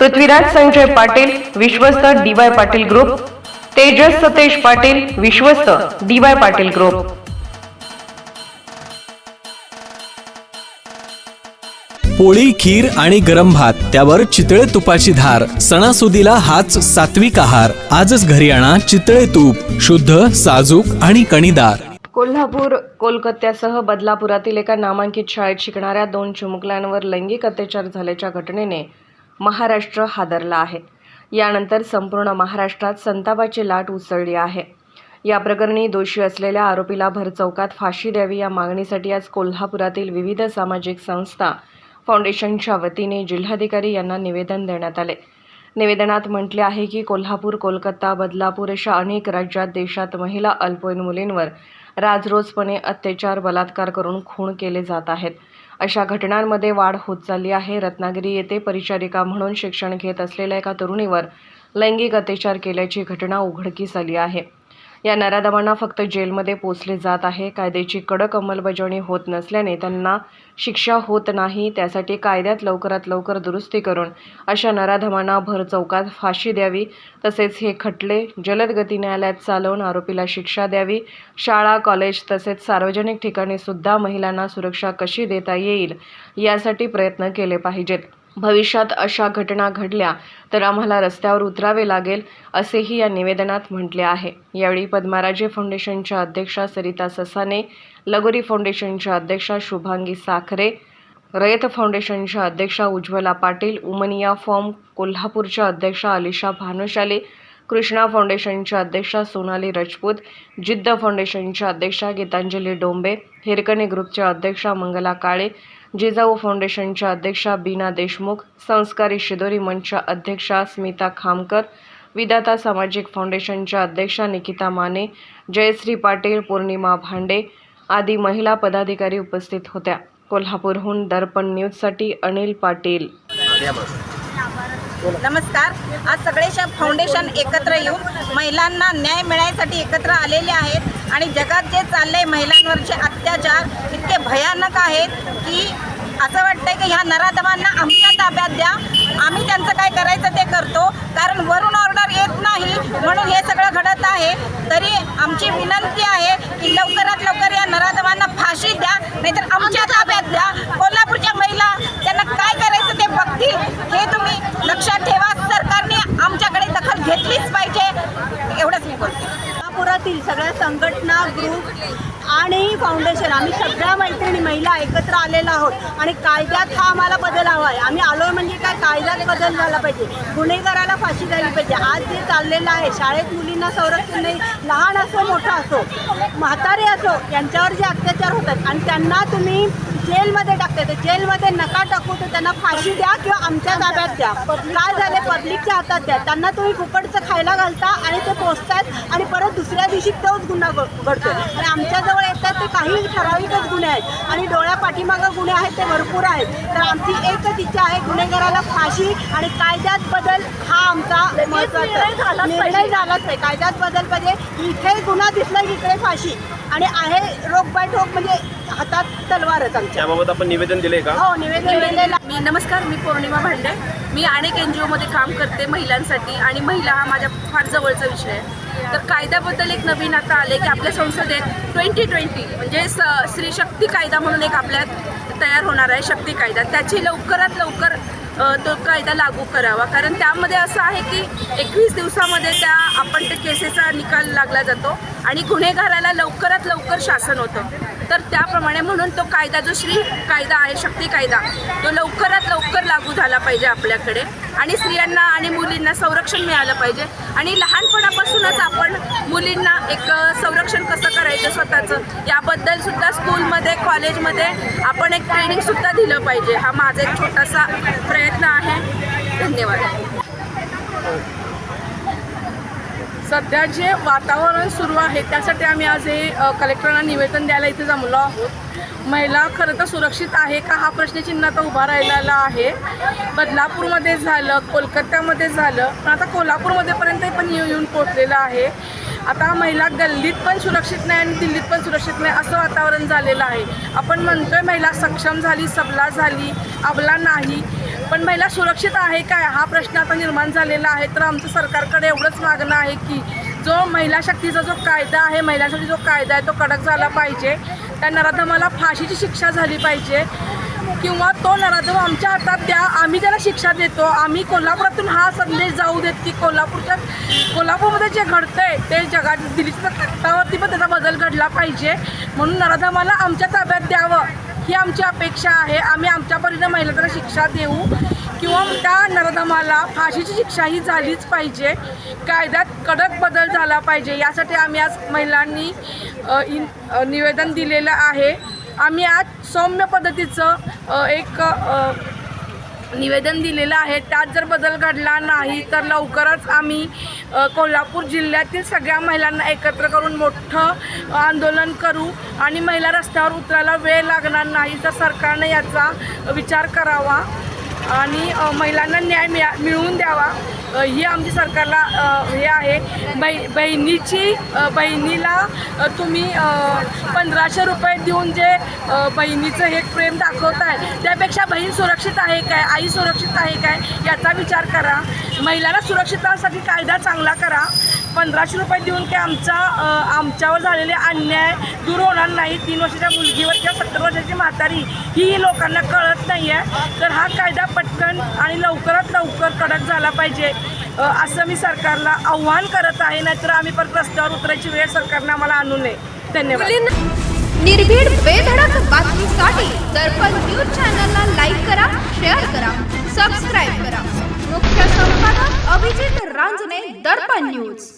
Prithviraj Sanjay Patil विश्वस्त D Y Patil group Tejas Satej Patil विश्वस्त D Y Patil group. पोळी खीर आणि गरम भात त्यावर चितळे तुपाची धार सणासुदीला हाच सात्विक आहार. आजच घरी आणा चितळे तूप शुद्ध साजूक आणि कणीदार. कोल्हापूर कोलकात्यासह बदलापुरातील एका नामांकित शाळेत शिकणाऱ्या दोन चिमुकल्यांवर लैंगिक अत्याचार झाल्याच्या घटनेने महाराष्ट्र हादरला आहे. यानंतर संपूर्ण महाराष्ट्रात संतापाची लाट उसळली आहे. या प्रकरणी दोषी असलेल्या आरोपीला भरचौकात फाशी द्यावी या मागणीसाठी आज कोल्हापुरातील विविध सामाजिक संस्था फाउंडेशनच्या वतीने जिल्हाधिकारी यांना निवेदन देण्यात आले. निवेदनात म्हटले आहे की कोल्हापूर कोलकाता बदलापूर अशा अनेक राज्यात देशात महिला अल्पवयीन मुलींवर राजरोजपणे अत्याचार बलात्कार करून खून केले जात आहेत. अशा घटनांमध्ये वाढ होत चालली आहे. रत्नागिरी येथे परिचारिका म्हणून शिक्षण घेत असलेल्या एका तरुणीवर लैंगिक अत्याचार केल्याची घटना उघडकीस आली आहे. या नराधमांना फक्त जेलमध्ये पोचले जात आहे. कायद्याची कडक अंमलबजावणी होत नसल्याने त्यांना शिक्षा होत नाही. त्यासाठी कायद्यात लवकरात लवकर दुरुस्ती करून अशा नराधमांना भर चौकात फाशी द्यावी. तसेच हे खटले जलद गती न्यायालयात चालवून आरोपीला शिक्षा द्यावी. शाळा कॉलेज तसेच सार्वजनिक ठिकाणी सुद्धा महिलांना सुरक्षा कशी देता येईल यासाठी प्रयत्न केले पाहिजेत. भविष्यात अशा घटना घडल्या तर आम्हाला रस्त्यावर उतरावे लागेल असेही या निवेदनात म्हटले आहे. यावेळी पद्माराजे फाउंडेशनच्या अध्यक्षा सरिता ससाने लगोरी फाउंडेशनच्या अध्यक्षा शुभांगी साखरे रयत फाउंडेशनच्या अध्यक्षा उज्ज्वला पाटील उमनिया फॉर्म कोल्हापूरच्या अध्यक्षा अलिशा भानुशाली कृष्णा फाउंडेशनच्या अध्यक्षा सोनाली राजपूत जिद्द फाउंडेशनच्या अध्यक्षा गीतांजली डोंबे हिरकणी ग्रुपच्या अध्यक्षा मंगला काळे जिजाऊ फाउंडेशनच्या अध्यक्षा बीना देशमुख संस्कारी शिदोरी मंचच्या अध्यक्षा स्मिता खामकर विदाता सामाजिक फाउंडेशनच्या अध्यक्षा निकिता माने जयश्री पाटील पौर्णिमा भांडे आदी महिला पदाधिकारी उपस्थित होत्या. कोल्हापूरहून दर्पण न्यूजसाठी अनिल पाटील. नमस्कार. आज सगळे फाउंडेशन एकत्र येऊन महिलांना न्याय मिळायसाठी एकत्र आलेले आहेत. आणि जगात जे चाललंय महिलांवरचे अत्याचार इतके भयानक आहेत की असं वाटतंय की ह्या नराधमांना आमच्या ताब्यात द्या. आम्ही त्यांचं काय करायचं ते करतो. कारण वरून ऑर्डर येत नाही म्हणून हे सगळं घडत आहे. तरी आमची विनंती आहे की लवकरात लवकर या नराधमांना फाशी द्या. नाहीतर आमच्या ताब्यात द्या. कोल्हापूरच्या महिला improve ग्रुप फाउंडेशन आम्ही सगळ्या मैत्रिणी महिला एकत्र आलेलो आहोत. आणि कायद्यात हा आम्हाला बदल हवा आहे. आम्ही आलो म्हणजे काय? कायद्यात बदल झाला पाहिजे. गुन्हेगाराला फाशी द्यायला पाहिजे. आज जे चाललेलं आहे शाळेत मुलींना संरक्षण नाही. लहान असो मोठा असो म्हातारे असो यांच्यावर जे अत्याचार होतात आणि त्यांना तुम्ही जेलमध्ये टाकते तर जेलमध्ये नका टाकू तर त्यांना फाशी द्या किंवा आमच्या ताब्यात द्या. काय झाले? पब्लिकच्या हातात द्या. त्यांना तुम्ही फुकटचं खायला घालता आणि ते पोचतात आणि परत दुसऱ्या दिवशी तोच गुन्हा घडतो आणि आमच्याजवळ येतात ते काही ठराविकच गुन्हे आहेत. आणि डोळ्या पाठीमागं गुन्हे आहेत ते भरपूर आहेत. तर आमची एकच इच्छा आहे गुन्हेगाराला फाशी आणि कायद्यात बदल हा आमचा महत्त्वाचा निर्णय झालाच आहे कायद्यात बदल पाहिजे. इथे गुन्हा दिसला इकडे फाशी. आणि आहे रोग बाय ठोक म्हणजे हातात तलवारच आमच्या. त्याबाबत आपण निवेदन दिले का? हो निवेदन मी नमस्कार मी पौर्णिमा भांडे. मी अनेक एन जी ओमध्ये काम करते महिलांसाठी आणि महिला हा माझ्या फार जवळचा विषय आहे. तर कायद्याबद्दल एक नवीन आता आले की आपल्या संसदेत ट्वेंटी ट्वेंटी म्हणजे स स्त्री शक्ती कायदा म्हणून एक आपल्यात तयार होणार आहे शक्ती कायदा. त्याची लवकरात लवकर तो कायदा लागू करावा. कारण त्यामध्ये असं आहे की एकवीस दिवसामध्ये त्या आपण त्या केसेसचा निकाल लागला जातो आणि गुन्हेगाराला लवकरात लवकर शासन होतं. तर त्याप्रमाणे म्हणून तो कायदा जो श्री कायदा आहे शक्ती कायदा तो लवकरात लवकर लागू झाला पाहिजे आपल्याकडे. आणि स्त्रियांना आणि मुलींना संरक्षण मिळालं पाहिजे. आणि लहानपणापासूनच आपण मुलींना एक संरक्षण कसं करायचं स्वतःचं याबद्दल सुद्धा स्कूलमध्ये कॉलेजमध्ये आपण एक ट्रेनिंग सुद्धा दिलं पाहिजे. हा माझा एक छोटासा प्रयत्न आहे. धन्यवाद. सध्या जे वातावरण सुरू आहे त्यासाठी आम्ही आज हे कलेक्टरांना निवेदन द्यायला इथे जमलो आहोत. महिला खरं तर सुरक्षित आहे का? हा प्रश्नचिन्ह आता उभा राहिलेला आहे. बदलापूरमध्ये झालं कोलकात्यामध्ये झालं पण आता कोल्हापूरमध्ये पर्यंत पण येऊन पोचलेलं आहे. आता महिला गल्लीत पण सुरक्षित नाही आणि दिल्लीत पण सुरक्षित नाही असं वातावरण झालेलं आहे. आपण म्हणतोय महिला सक्षम झाली सबला झाली अबला नाही. पण महिला सुरक्षित आहे काय? हा प्रश्न आता निर्माण झालेला आहे. तर आमचं सरकारकडे एवढंच मागणं आहे की जो महिला शक्तीचा जो कायदा आहे महिलांसाठी जो कायदा आहे तो कडक झाला पाहिजे. त्या नराधमाला फाशीची शिक्षा झाली पाहिजे. किंवा तो नराधम आमच्या हातात द्या आम्ही त्याला शिक्षा देतो आम्ही कोल्हापुरातून हा संदेश जाऊ देत की कोल्हापूरच्या कोल्हापूरमध्ये जे घडतंय ते जगात दिल्लीच्या तक्तावरती पण त्याचा बदल घडला पाहिजे. म्हणून नराधमाला आमच्या ताब्यात द्यावं ही आमची अपेक्षा आहे. आम्ही आमच्या परीने महिलांना शिक्षा देऊ किंवा त्या नराधमाला फाशीची शिक्षा ही झालीच पाहिजे. कायद्यात कडक बदल झाला पाहिजे. यासाठी आम्ही आज महिलांनी इन निवेदन दिलेलं आहे. आम्ही आज सौम्य पद्धतीचं एक निवेदन दिलेलं आहे. त्यात जर बदल घडला नाही तर लवकरच आम्ही कोल्हापूर जिल्ह्यातील सगळ्या महिलांना एकत्र करून मोठं आंदोलन करू आणि महिला रस्त्यावर उतरायला वेळ लागणार नाही तर सरकारने याचा विचार करावा. आणि महिलांना न्याय मिळा मिळवून द्यावा. ही आमची सरकारला हे आहे. बै बहिणीची बहिणीला तुम्ही पंधराशे रुपये देऊन जे बहिणीचं हे प्रेम दाखवताय त्यापेक्षा बहीण सुरक्षित आहे काय? आई सुरक्षित आहे काय? याचा विचार करा. महिलांना सुरक्षितासाठी कायदा चांगला करा. पंधराशे रुपये देऊन काय आमचा आमच्यावर झालेले अन्याय दूर होणार नाही तीन वर्षाच्या मुलगीवर किंवा सत्तर वर्षाची म्हातारी ही लोकांना कळत नाही आहे तर हा कायदा पटकन आणि लवकरात लवकर कडक झाला पाहिजे. असं मी सरकारला आव्हान करत आहे नाहीतर आम्ही परत रस्त्यावर उतरायची वेळ सरकारने आम्हाला आणू नये. धन्यवाद. निर्भीड बेधडक बातमीसाठी दर्पण न्यूज चॅनलला लाईक करा शेअर करा सबस्क्राईब करा. मुख्य संपादक अभिजित रांजणे दर्पण न्यूज.